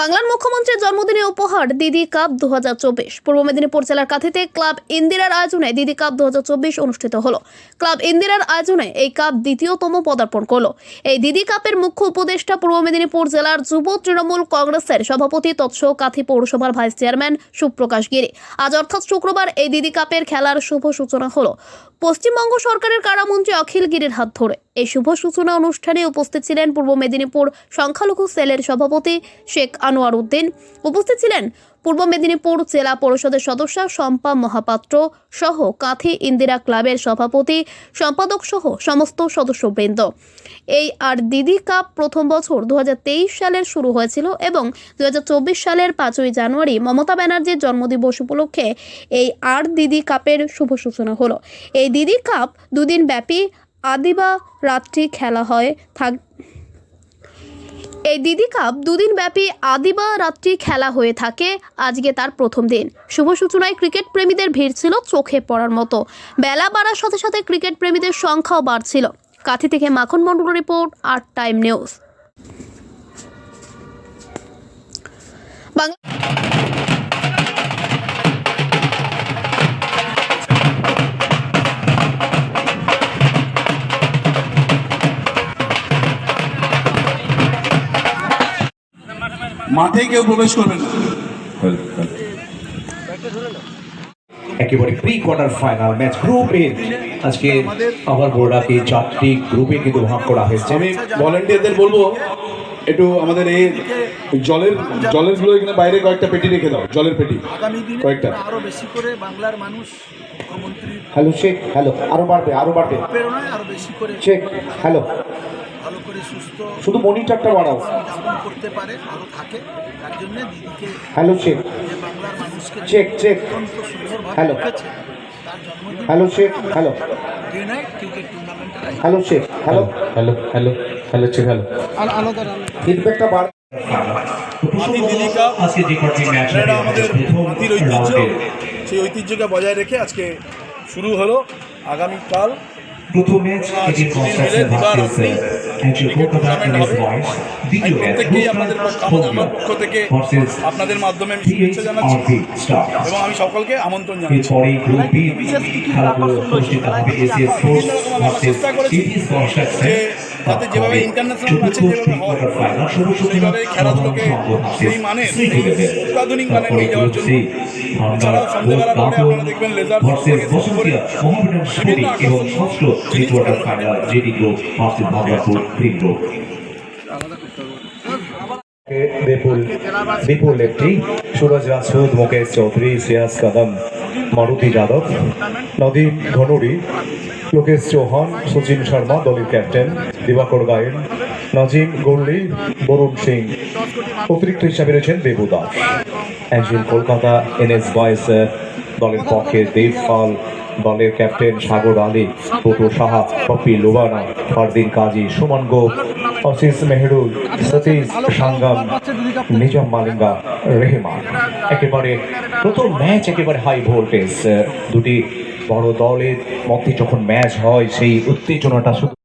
বাংলার মুখ্যমন্ত্রীর জন্মদিনে উপহার দিদি কাপ দু পূর্ব মেদিনীপুর জেলার কাঁথিতে ক্লাব ইন্দিরার আয়োজনে দিদি কাপ দু হাজার চব্বিশ অনুষ্ঠিত হলো। ক্লাব ইন্দিরার আয়োজনে এই কাপ দ্বিতীয়তম পদার্পণ করল। এই দিদি কাপের মুখ্য উপদেষ্টা পূর্ব মেদিনীপুর জেলার যুব তৃণমূল কংগ্রেসের সভাপতি তৎস কাঁথি পৌরসভার ভাইস চেয়ারম্যান সুপ্রকাশ গিরি। আজ অর্থাৎ শুক্রবার এই দিদি কাপের খেলার শুভ সূচনা হলো। পশ্চিমবঙ্গ সরকারের কারামন্ত্রী অখিল গিরির হাত ধরে। এই শুভ সূচনা অনুষ্ঠানে উপস্থিত ছিলেন পূর্ব মেদিনীপুর সংখ্যালঘু সেলের সভাপতি শেখ আনোয়ার উদ্দিন। উপস্থিত ছিলেন পূর্ব মেদিনীপুর জেলা পরিষদের সদস্য শম্পা মহাপাত্র সহ কাঁথি ইন্দিরা ক্লাবের সভাপতি, সম্পাদক সহ সমস্ত সদস্যবৃন্দ। এই আর দিদি কাপ প্রথম বছর দু হাজার তেইশ সালের শুরু হয়েছিল এবং দু হাজার চব্বিশ সালের পাঁচই জানুয়ারি মমতা ব্যানার্জির জন্মদিবস উপলক্ষে এই আর দিদি কাপের শুভ সূচনা হলো। এই দিদি কাপ দুদিন ব্যাপী আদিবা রাত্রি খেলা হয়, থাক। এই দিদি কাপ দুদিন ব্যাপী আদিবা রাত্রি খেলা হয়ে থাকে, আজকে তার প্রথম দিন। শুভ সূচনায় ক্রিকেট প্রেমীদের ভিড় ছিল চোখে পড়ার মতো। বেলা বাড়ার সাথে সাথে ক্রিকেট প্রেমীদের সংখ্যাও বাড়ছিল। কাথি থেকে মাখন মন্ডল রিপোর্ট, আর টাইম নিউজ। বাংলা মাঠে কেউ প্রবেশ করবেন না। একেবারে pre quarter final match group A আজকে আবার বোর্ডাকে চারটি গ্রুপে কিন্তু ভাগ করা হয়েছে। আমি ভলেন্টিয়ারদের বলব একটু আমাদের এই জলের জলেরগুলো এখানে বাইরে কয়েকটা পেটি রেখে দাও জলের পেটি। কয়েকটা। আরও বেশি করে বাংলার মানুষ হ্যালো শেখ হ্যালো আরও বাড়বে আরও বাড়বে। আরও বেশি করে শেখ হ্যালো সুস্থ শুধু মনিটরটা বাড়াও। করতে পারে ভালো থাকে। তার জন্য দিদিকে হ্যালো শেখ বাংলার মানুষকে চেক, চেক। অত্যন্ত সুন্দরভাবে হ্যালো। হ্যালো টুর্নামেন্টের আয়োজন। Hello Sheikh hello hello hello hello check hello ফিডব্যাকটা বাড় হাতি দিদি কাপ আজকে যে কটি ম্যাচ এটা আমাদের হাতির ঐতিহ্য সেই ঐতিহ্যকে বজায় রেখে আজকে শুরু হলো। আগামীকাল প্রথম ম্যাচ এটি কনস্ট্রাকশন ভার্সেস দ্বিতীয় ম্যাচ প্রত্যেককেই আপনাদের পক্ষ- থেকে আপনাদের মাধ্যমে আমি শুভেচ্ছা জানাচ্ছি এবং আমি সকলকে আমন্ত্রণ জানাচ্ছি। এরপরে গ্রুপ বি খেলাগুলো অনুষ্ঠিত হবে ACS force versus TTS construction যে যাতে যেভাবে match এ যেভাবে হয়, সেইভাবে খেলাধুলোকে সেই মানের, অত্যাধুনিক মানের নিয়ে যাওয়ার জন্য বিপুল একটি সুরজ রাজপুত মুকেশ চৌধুরী শ্রেয়াস কাদাম মারুতি যাদব নদীপ ধনুরি লোকেশ চৌহান সচিন শর্মা দলের ক্যাপ্টেন দিবাকর গায়েন নাজিম গল্লি বরুণ সিং। অতিরিক্ত হিসাবে রয়েছেন দেবু দাস। একজন কলকাতা এনএস বয়েস দলের পক্ষে দেব পাল দলের ক্যাপ্টেন সাগর আলী পটু সাহা পপি লোবানা ফারদিন কাজী, সুমন গোপ অসিস মেহরুল, সতীশ সাঙ্গাম, নিজাম মালিঙ্গা রেহমান একেবারে প্রথম ম্যাচ একেবারে হাই ভোল্টেজ দুটি বড় দলের মধ্যে যখন ম্যাচ হয়, সেই উত্তেজনাটা শুধু